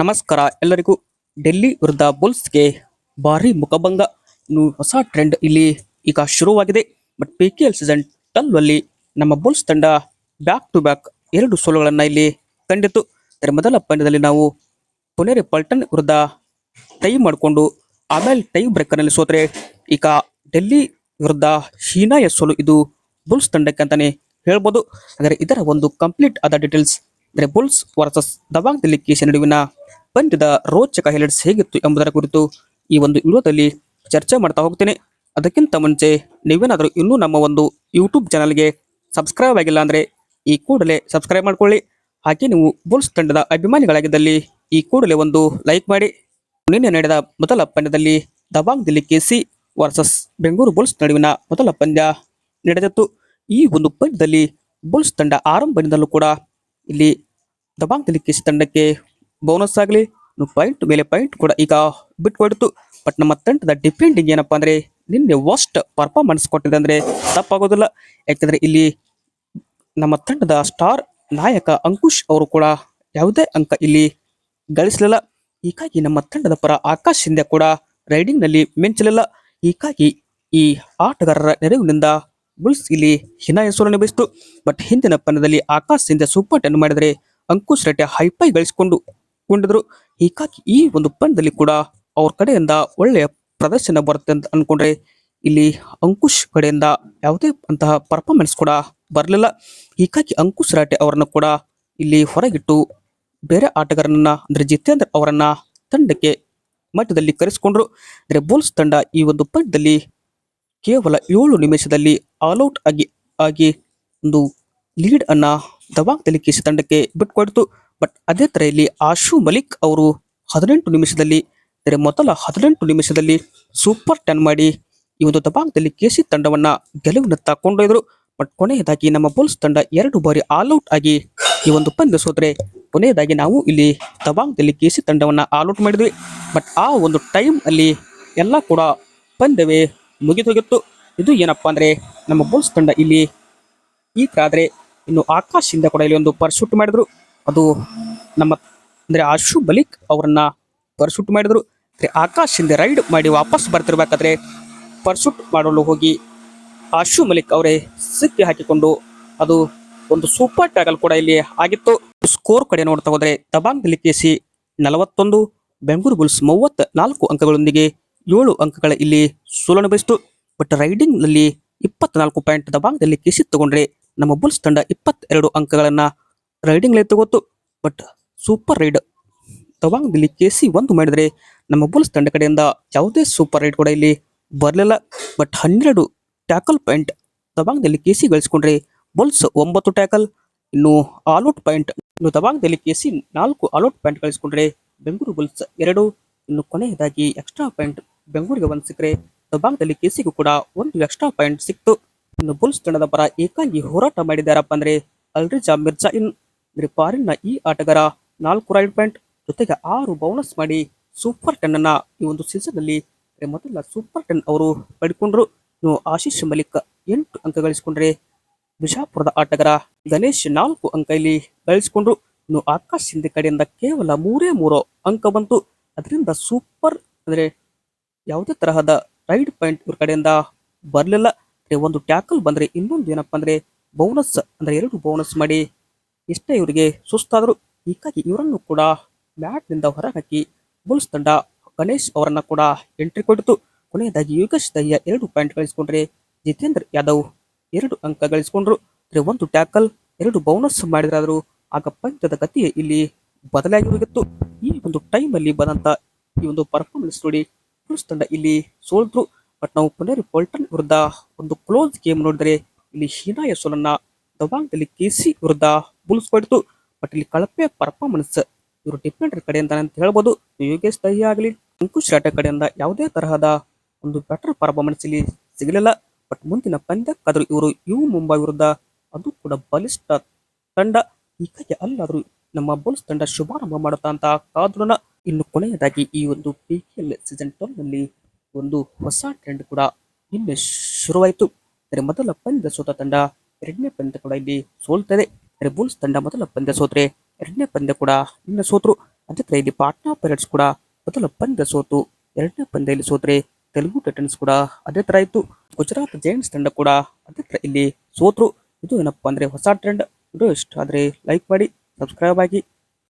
ನಮಸ್ಕಾರ ಎಲ್ಲರಿಗೂ. ಡೆಲ್ಲಿ ವಿರುದ್ಧ ಬುಲ್ಸ್ಗೆ ಭಾರಿ ಮುಖಭಂಗ. ಇನ್ನು ಹೊಸ ಟ್ರೆಂಡ್ ಇಲ್ಲಿ ಈಗ ಶುರುವಾಗಿದೆ. But P K L season twelve ಅಲ್ಲಿ ನಮ್ಮ ಬುಲ್ಸ್ ತಂಡ ಬ್ಯಾಕ್ ಟು ಬ್ಯಾಕ್ ಎರಡು ಸೋಲುಗಳನ್ನ ಇಲ್ಲಿ ಕಂಡಿತು ಅದರ ಮೊದಲ ಪಂದ್ಯದಲ್ಲಿ ನಾವು ಪುನೇರಿ ಪಲ್ಟನ್ ವಿರುದ್ಧ ಟೈ ಮಾಡಿಕೊಂಡು ಆಮೇಲೆ ಟೈ ಬ್ರೇಕರ್ನಲ್ಲಿ ಸೋತ್ರೆ ಈಗ ಡೆಲ್ಲಿ ವಿರುದ್ಧ ಹೀನಾಯ ಸೋಲು ಇದು ಬುಲ್ಸ್ ತಂಡಕ್ಕೆ ಅಂತಾನೆ ಹೇಳ್ಬೋದು. ಆದರೆ ಇದರ ಒಂದು ಕಂಪ್ಲೀಟ್ ಆದ ಡೀಟೇಲ್ಸ್ ಅಂದರೆ ಬುಲ್ಸ್ ವರ್ಸಸ್ ದವಾಂಗ್ ದಿಲ್ಲಿ ಕೇಸಿನ ನಡುವಿನ ಪಂದ್ಯದ ರೋಚಕ ಹೈಲೈಟ್ಸ್ ಹೇಗಿತ್ತು ಎಂಬುದರ ಕುರಿತು ಈ ಒಂದು ವಿಡಿಯೋದಲ್ಲಿ ಚರ್ಚೆ ಮಾಡ್ತಾ ಹೋಗ್ತೇನೆ. ಅದಕ್ಕಿಂತ ಮುಂಚೆ ನೀವೇನಾದರೂ ಇನ್ನೂ ನಮ್ಮ ಒಂದು ಯೂಟ್ಯೂಬ್ ಚಾನಲ್ಗೆ ಸಬ್ಸ್ಕ್ರೈಬ್ ಆಗಿಲ್ಲ ಅಂದರೆ ಈ ಕೂಡಲೇ ಸಬ್ಸ್ಕ್ರೈಬ್ ಮಾಡ್ಕೊಳ್ಳಿ. ಹಾಗೆ ನೀವು ಬುಲ್ಸ್ ತಂಡದ ಅಭಿಮಾನಿಗಳಾಗಿದ್ದಲ್ಲಿ ಈ ಕೂಡಲೇ ಒಂದು ಲೈಕ್ ಮಾಡಿ. ನಿನ್ನೆ ನಡೆದ ಮೊದಲ ಪಂದ್ಯದಲ್ಲಿ Dabang Delhi K C versus Bengaluru Bulls ನಡುವಿನ ಮೊದಲ ಪಂದ್ಯ ನಡೆದಿತ್ತು. ಈ ಒಂದು ಪಂದ್ಯದಲ್ಲಿ ಬುಲ್ಸ್ ತಂಡ ಆರಂಭದಿಂದಲೂ ಕೂಡ ಇಲ್ಲಿ ದಬಾಂಗ್ ದಿಲ್ಲಿ ಕೆಸಿ ತಂಡಕ್ಕೆ ಬೋನಸ್ ಆಗಲಿ ಪಾಯಿಂಟ್ ಮೇಲೆ ಪಾಯಿಂಟ್ ಕೂಡ ಈಗ ಬಿಟ್ಕೊಡ್ತು. ಬಟ್ ನಮ್ಮ ತಂಡದ ಡಿಫೆಂಡಿಂಗ್ ಏನಪ್ಪ ಅಂದ್ರೆ, ನಿನ್ನೆ ವರ್ಸ್ಟ್ ಪರ್ಫಾರ್ಮೆನ್ಸ್ ಕೊಟ್ಟಿದೆ ಅಂದ್ರೆ ತಪ್ಪಾಗೋದಿಲ್ಲ. ಯಾಕಂದ್ರೆ ಇಲ್ಲಿ ನಮ್ಮ ತಂಡದ ಸ್ಟಾರ್ ನಾಯಕ ಅಂಕುಶ್ ಅವರು ಕೂಡ ಯಾವುದೇ ಅಂಕ ಇಲ್ಲಿ ಗಳಿಸಲಿಲ್ಲ. ಹೀಗಾಗಿ ನಮ್ಮ ತಂಡದ ಪರ ಆಕಾಶ್ ಹಿಂದೆ ಕೂಡ ರೈಡಿಂಗ್ನಲ್ಲಿ ಮಿಂಚಲಿಲ್ಲ. ಹೀಗಾಗಿ ಈ ಆಟಗಾರರ ನೆರವಿನಿಂದ ಬುಲ್ಸ್ ಇಲ್ಲಿ ಹಿನಾಯ ಸೋಲು ನಿಭಾಯಿಸಿತು. ಬಟ್ ಹಿಂದಿನ ಪಂದ್ಯದಲ್ಲಿ ಆಕಾಶ್ ಶಿಂದೆ ಸೂಪರ್ ಟೆನ್ ಮಾಡಿದರೆ ಅಂಕುಶ್ ರೆಡ್ಡಿ ಹೈಪೈ ಗಳಿಸಿಕೊಂಡು ಕೊಂಡಿದ್ರು ಹೀಗಾಗಿ ಈ ಒಂದು ಪಂದ್ಯದಲ್ಲಿ ಕೂಡ ಅವ್ರ ಕಡೆಯಿಂದ ಒಳ್ಳೆಯ ಪ್ರದರ್ಶನ ಬರುತ್ತೆ ಅಂತ ಅನ್ಕೊಂಡ್ರೆ ಇಲ್ಲಿ ಅಂಕುಶ್ ಕಡೆಯಿಂದ ಯಾವುದೇ ಅಂತಹ ಪರ್ಫಾರ್ಮೆನ್ಸ್ ಕೂಡ ಬರಲಿಲ್ಲ. ಹೀಗಾಗಿ ಅಂಕುಶ್ ರಾಟೆ ಅವರನ್ನು ಕೂಡ ಇಲ್ಲಿ ಹೊರಗಿಟ್ಟು ಬೇರೆ ಆಟಗಾರನನ್ನ ಅಂದ್ರೆ ಜಿತೇಂದ್ರ ಅವರನ್ನ ತಂಡಕ್ಕೆ ಮಟ್ಟದಲ್ಲಿ ಕರೆಸಿಕೊಂಡ್ರು. ಅಂದ್ರೆ ಬೋಲ್ಸ್ ತಂಡ ಈ ಒಂದು ಪಂದ್ಯದಲ್ಲಿ ಕೇವಲ ಏಳು ನಿಮಿಷದಲ್ಲಿ ಆಲ್ಔಟ್ ಆಗಿ ಆಗಿ ಒಂದು ಲೀಡ್ ಅನ್ನ ದವಾಂಗ್ ಕೇಸಿ ತಂಡಕ್ಕೆ ಬಿಟ್ಕೊಡ್ತು. ಬಟ್ ಅದೇ ಥರ ಇಲ್ಲಿ ಆಶು ಮಲಿಕ್ ಅವರು ಹದಿನೆಂಟು ನಿಮಿಷದಲ್ಲಿ, ಅಂದರೆ ಮೊದಲ ಹದಿನೆಂಟು ನಿಮಿಷದಲ್ಲಿ ಸೂಪರ್ ಟೆನ್ ಮಾಡಿ ಈ ಒಂದು ದಬಾಂಗ್ದಲ್ಲಿ ಸಿ ತಂಡವನ್ನ ಗೆಲುವಿನತ್ತ ಕೊಂಡೊಯ್ದರು. ಬಟ್ ಕೊನೆಯದಾಗಿ ನಮ್ಮ ಬೋಲ್ಸ್ ತಂಡ ಎರಡು ಬಾರಿ ಆಲ್ಔಟ್ ಆಗಿ ಈ ಒಂದು ಪಂದ್ಯ ಸೋತ್ರೆ ಕೊನೆಯದಾಗಿ ನಾವು ಇಲ್ಲಿ ದಬಾಂಗ್ದಲ್ಲಿ ಸಿ ತಂಡವನ್ನ ಆಲ್ಔಟ್ ಮಾಡಿದ್ವಿ. ಬಟ್ ಆ ಒಂದು ಟೈಮ್ ಅಲ್ಲಿ ಎಲ್ಲ ಕೂಡ ಪಂದ್ಯವೇ ಮುಗಿದೋಗಿತ್ತು ಇದು ಏನಪ್ಪಾ ಅಂದರೆ ನಮ್ಮ ಬೋಲ್ಸ್ ತಂಡ ಇಲ್ಲಿ ಈ ತರ ಆದರೆ ಇನ್ನು ಆಕಾಶದಿಂದ ಕೂಡ ಇಲ್ಲಿ ಒಂದು ಪರ್ಶೂಟ್ ಮಾಡಿದ್ರು. ಅದು ನಮ್ಮ ಅಂದ್ರೆ ಆಶು ಬಲಿಕ್ ಅವರನ್ನ ಪರ್ಸೂಟ್ ಮಾಡಿದ್ರು. ಅಂದ್ರೆ ಆಕಾಶ್ ಹಿಂದೆ ರೈಡ್ ಮಾಡಿ ವಾಪಸ್ ಬರ್ತಿರ್ಬೇಕಾದ್ರೆ ಪರ್ಸೂಟ್ ಮಾಡಲು ಹೋಗಿ ಆಶು ಮಲಿಕ್ ಅವರೇ ಸಿಕ್ಕಿ ಹಾಕಿಕೊಂಡು ಅದು ಒಂದು ಸೂಪರ್ ಟ್ಯಾಗಲ್ ಕೂಡ ಇಲ್ಲಿ ಆಗಿತ್ತು. ಸ್ಕೋರ್ ಕಡೆ ನೋಡ್ತಾ ಹೋದ್ರೆ ದಬಾಂಗ್ ಕೆಸಿ ನಲವತ್ತೊಂದು, ಬೆಂಗಳೂರು ಬುಲ್ಸ್ ಮೂವತ್ತ ನಾಲ್ಕು ಅಂಕಗಳೊಂದಿಗೆ ಏಳು ಅಂಕಗಳ ಇಲ್ಲಿ ಸೋಲನ್ನು ಬಯಸಿತು ಬಟ್ ರೈಡಿಂಗ್ನಲ್ಲಿ ಇಪ್ಪತ್ನಾಲ್ಕು ಪಾಯಿಂಟ್ ದಬಾಂಗ್ದಲ್ಲಿ ಕೆಸಿ ತಗೊಂಡ್ರೆ ನಮ್ಮ ಬುಲ್ಸ್ ತಂಡ ಇಪ್ಪತ್ತೆರಡು ಅಂಕಗಳನ್ನ ರೈಡಿಂಗ್ ಲೈತ್ ಗೊತ್ತು ಬಟ್ ಸೂಪರ್ ರೈಡ್. ತವಾಂಗ್ದಲ್ಲಿ ಕೆಸಿ ಒಂದು ಮಾಡಿದ್ರೆ ನಮ್ಮ ಬುಲ್ಸ್ ತಂಡ ಕಡೆಯಿಂದ ಯಾವುದೇ ಸೂಪರ್ ರೈಡ್ ಕೂಡ ಇಲ್ಲಿ ಬರಲಿಲ್ಲ. ಬಟ್ ಹನ್ನೆರಡು ಟ್ಯಾಕಲ್ ಪಾಯಿಂಟ್ ತವಾಂಗ್ದಲ್ಲಿ ಕೆಸಿ ಗಳಿಸ್ಕೊಂಡ್ರೆ ಬುಲ್ಸ್ ಒಂಬತ್ತು ಟ್ಯಾಕಲ್, ಇನ್ನು ಆಲ್ಔಟ್ ಪಾಯಿಂಟ್, ಇನ್ನು ತವಾಂಗ್ದಲ್ಲಿ ಕೆಸಿ ನಾಲ್ಕು ಆಲ್ಔಟ್ ಪಾಯಿಂಟ್ ಗಳಿಸ್ಕೊಂಡ್ರೆ ಬೆಂಗಳೂರು ಬುಲ್ಸ್ ಎರಡು, ಇನ್ನು ಕೊನೆಯದಾಗಿ ಎಕ್ಸ್ಟ್ರಾ ಪಾಯಿಂಟ್ ಬೆಂಗಳೂರಿಗೆ ಒಂದು ಸಿಕ್ಕರೆ ದಬಾಂಗ್ದಲ್ಲಿ ಕೆಸಿಗೂ ಕೂಡ ಒಂದು ಎಕ್ಸ್ಟ್ರಾ ಪಾಯಿಂಟ್ ಸಿಕ್ತು. ಇನ್ನು ಬುಲ್ಸ್ ತಂಡದ ಪರ ಏಕಾಂಗಿ ಹೋರಾಟ ಮಾಡಿದಾರಪ್ಪ ಅಂದ್ರೆ ಅಲ್ರಿಜಾ ಮಿರ್ಜಾ ಇನ್ ಅಂದ್ರೆ ಫಾರಿನ್ನ ಈ ಆಟಗಾರ ನಾಲ್ಕು ರೈಡ್ ಪಾಯಿಂಟ್ ಜೊತೆಗೆ ಆರು ಬೌನಸ್ ಮಾಡಿ ಸೂಪರ್ ಟೆನ್ ಅನ್ನ ಈ ಒಂದು ಸೀಸನ್ ಅಲ್ಲಿ ಮೊದಲ ಸೂಪರ್ ಟೆನ್ ಅವರು ಪಡ್ಕೊಂಡ್ರು. ಇನ್ನು ಆಶೀಶ್ ಮಲಿಕ್ ಎಂಟು ಅಂಕ ಗಳಿಸಿಕೊಂಡ್ರೆ ಬಿಜಾಪುರದ ಆಟಗಾರ ಗಣೇಶ್ ನಾಲ್ಕು ಅಂಕ ಇಲ್ಲಿ ಗಳಿಸಿಕೊಂಡ್ರು. ಇನ್ನು ಆಕಾಶ್ ಹಿಂದೆ ಕಡೆಯಿಂದ ಕೇವಲ ಮೂರೇ ಮೂರು ಅಂಕ ಬಂತು. ಅದರಿಂದ ಸೂಪರ್ ಅಂದ್ರೆ ಯಾವುದೇ ತರಹದ ರೈಡ್ ಪಾಯಿಂಟ್ ಇವ್ರ ಕಡೆಯಿಂದ ಬರಲಿಲ್ಲ. ಒಂದು ಟ್ಯಾಕಲ್ ಬಂದ್ರೆ ಇನ್ನೊಂದು ಏನಪ್ಪಾ ಅಂದ್ರೆ ಬೌನಸ್ ಅಂದ್ರೆ ಎರಡು ಬೌನಸ್ ಮಾಡಿ ಇಷ್ಟೇ ಇವರಿಗೆ ಸುಸ್ತಾದರೂ ಹೀಗಾಗಿ ಇವರನ್ನು ಕೂಡ ಬ್ಯಾಟ್ನಿಂದ ಹೊರಹಾಕಿ ಬುಲ್ಸ್ ತಂಡ ಗಣೇಶ್ ಅವರನ್ನು ಕೂಡ ಎಂಟ್ರಿ ಕೊಟ್ಟಿತು. ಕೊನೆಯದಾಗಿ ಯೋಗೇಶ್ ದಯ್ಯ ಎರಡು ಪಾಯಿಂಟ್ ಗಳಿಸಿಕೊಂಡ್ರೆ ಜಿತೇಂದ್ರ ಯಾದವ್ ಎರಡು ಅಂಕ ಗಳಿಸಿಕೊಂಡ್ರು. ಒಂದು ಟ್ಯಾಕಲ್, ಎರಡು ಬೌನಸ್ ಮಾಡಿದ್ರಾದರೂ ಆಗ ಪಂಚದ ಗತಿ ಇಲ್ಲಿ ಬದಲಾಗಿ ಹೋಗಿತ್ತು. ಈ ಒಂದು ಟೈಮ್ ಅಲ್ಲಿ ಬಂದಂತ ಈ ಒಂದು ಪರ್ಫಾರ್ಮೆನ್ಸ್ ನೋಡಿ ಬುಲ್ಸ್ ತಂಡ ಇಲ್ಲಿ ಸೋಲ್ದ್ರು. ಬಟ್ ನಾವು ಪುನೇರಿ ಪೊಲ್ಟನ್ ವಿರುದ್ಧ ಒಂದು ಕ್ಲೋಸ್ ಗೇಮ್ ನೋಡಿದ್ರೆ ಇಲ್ಲಿ ಹೀನಾಯ ಸೋಲನ್ನ ದಬಾಂಗ್ದಲ್ಲಿ ಕೆಸಿ ವಿರುದ್ಧ ಬುಲ್ಸ್ ಕೊಡ್ತು ಬಟ್ ಇಲ್ಲಿ ಕಳಪೆ ಪರ್ಫಾರ್ಮೆನ್ಸ್ ಇವರು ಡಿಫೆಂಡರ್ ಕಡೆಯಿಂದ ಅಂತ ಹೇಳ್ಬೋದು. ಯೋಗೇಶ್ ದಹಿ ಆಗಲಿ, ಅಂಕುಶ್ ರಾಟೆ ಕಡೆಯಿಂದ ಯಾವುದೇ ತರಹದ ಒಂದು ಬೆಟರ್ ಪರ್ಫಾರ್ಮೆನ್ಸ್ ಇಲ್ಲಿ ಸಿಗಲಿಲ್ಲ. ಬಟ್ ಮುಂದಿನ ಪಂದ್ಯಕ್ಕಾದರೂ ಇವರು ಯು ಮುಂಬೈ ವಿರುದ್ಧ ಅದು ಕೂಡ ಬಲಿಷ್ಠ ತಂಡ. ಹೀಗಾಗಿ ಅಲ್ಲಾದರೂ ನಮ್ಮ ಬುಲ್ಸ್ ತಂಡ ಶುಭಾರಂಭ ಮಾಡುತ್ತಾ ಅಂತ ಕಾದ್ರನ ಇನ್ನು ಕೊನೆಯದಾಗಿ ಈ ಒಂದು ಪಿ ಕೆ ಎಲ್ ಸೀಸನ್ ಟ್ವೆಲ್ನಲ್ಲಿ ಒಂದು ಹೊಸ ಟ್ರೆಂಡ್ ಕೂಡ ನಿನ್ನೆ ಶುರುವಾಯಿತು. ಅಂದರೆ ಮೊದಲ ಪಂದ್ಯ ಸೋತ ತಂಡ ಎರಡನೇ ಪಂದ್ಯ ಕೂಡ ಇಲ್ಲಿ ಸೋಲ್ತದೆ. ಬುಲ್ಸ್ ತಂಡ ಮೊದಲ ಪಂದ್ಯ ಸೋತ್ರೆ, ಎರಡನೇ ಪಂದ್ಯ ಕೂಡ ನಿನ್ನೆ ಸೋತ್ರು. ಅದಕ್ಕೆ ಇಲ್ಲಿ ಪಾಟ್ನಾ ಪೈರಟ್ಸ್ ಕೂಡ ಮೊದಲ ಪಂದ್ಯ ಸೋತು, ಎರಡನೇ ಪಂದ್ಯದಲ್ಲಿ ಸೋತ್ರೆ. ತೆಲುಗು ಟೈಟನ್ಸ್ ಕೂಡ ಅದೇ ತರ ಇತ್ತು. ಗುಜರಾತ್ ಜೈಂಟ್ಸ್ ತಂಡ ಕೂಡ ಅದೇ ತರ ಇಲ್ಲಿ ಸೋತ್ರು. ಇದು ಏನಪ್ಪಾ ಅಂದ್ರೆ ಹೊಸ ಟ್ರೆಂಡ್ ವಿಡಿಯೋ ಇಷ್ಟ ಆದ್ರೆ ಲೈಕ್ ಮಾಡಿ ಸಬ್ಸ್ಕ್ರೈಬ್ ಆಗಿ.